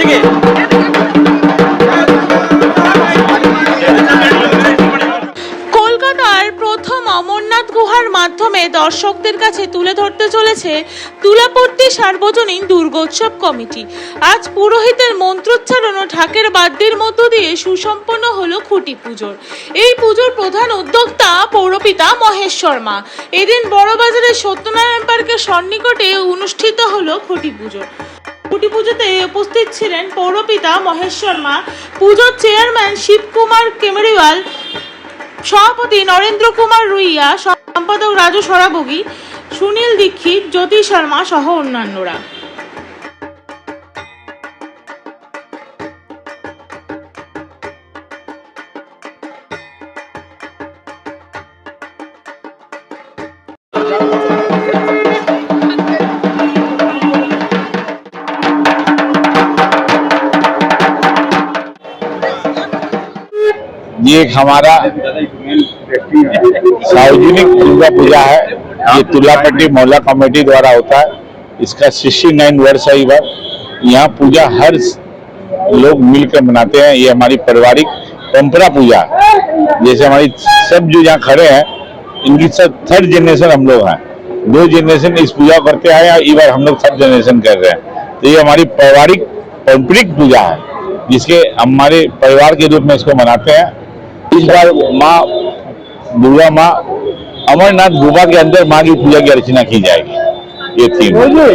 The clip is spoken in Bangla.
দিকে কলকাতার প্রথম অমরনাথ গুহার মাধ্যমে দর্শকদের কাছে তুলে ধরতে চলেছে তুলাপত্তি সার্বজনীন দুর্গোৎসব কমিটি। আজ পুরোহিতের মন্ত্রোচ্চারণ ও ঠাকের বাদ্যের মধ্য দিয়ে সুসম্পন্ন হলো খুঁটি পুজোর। এই পুজোর প্রধান উদ্যোক্তা পৌরপিতা মহেশ শর্মা। এদিন বড়বাজারের সত্যনারায়ণ পার্কের সন্নিকটে অনুষ্ঠিত হলো খুঁটি পুজো। খুঁটি পুজোতে উপস্থিত ছিলেন পৌরপিতা মহেশ শর্মা পুজোর চেয়ারম্যান শিবকুমার কেমরিওয়াল, সভাপতি নরেন্দ্র কুমার রুইয়া, সম্পাদক রাজু সরাবগী, সুনীল দীক্ষিত, জ্যোতি শর্মা সহ অন্যান্যরা। ये एक हमारा सार्वजनिक दुर्गा पूजा है। ये तुलापट्टी मोहल्ला कमेटी द्वारा होता है। इसका 69 वर्ष है बार यहाँ पूजा हर लोग मिलकर मनाते हैं। ये हमारी पारिवारिक परंपरा पूजा जैसे हमारी सब जो यहाँ खड़े हैं, इनकी सब थर्ड जनरेशन हम लोग हैं। दो जनरेशन इस पूजा करते आए और इस बार हम लोग थर्ड जनरेशन कर रहे हैं। तो ये हमारी पारिवारिक पारंपरिक पूजा है, जिसके हमारे परिवार के रूप में इसको मनाते हैं। इस बार माँ दुर्गा माँ अमरनाथ गुफा के अंदर माँ की पूजा की अर्चना की जाएगी ये थीम है।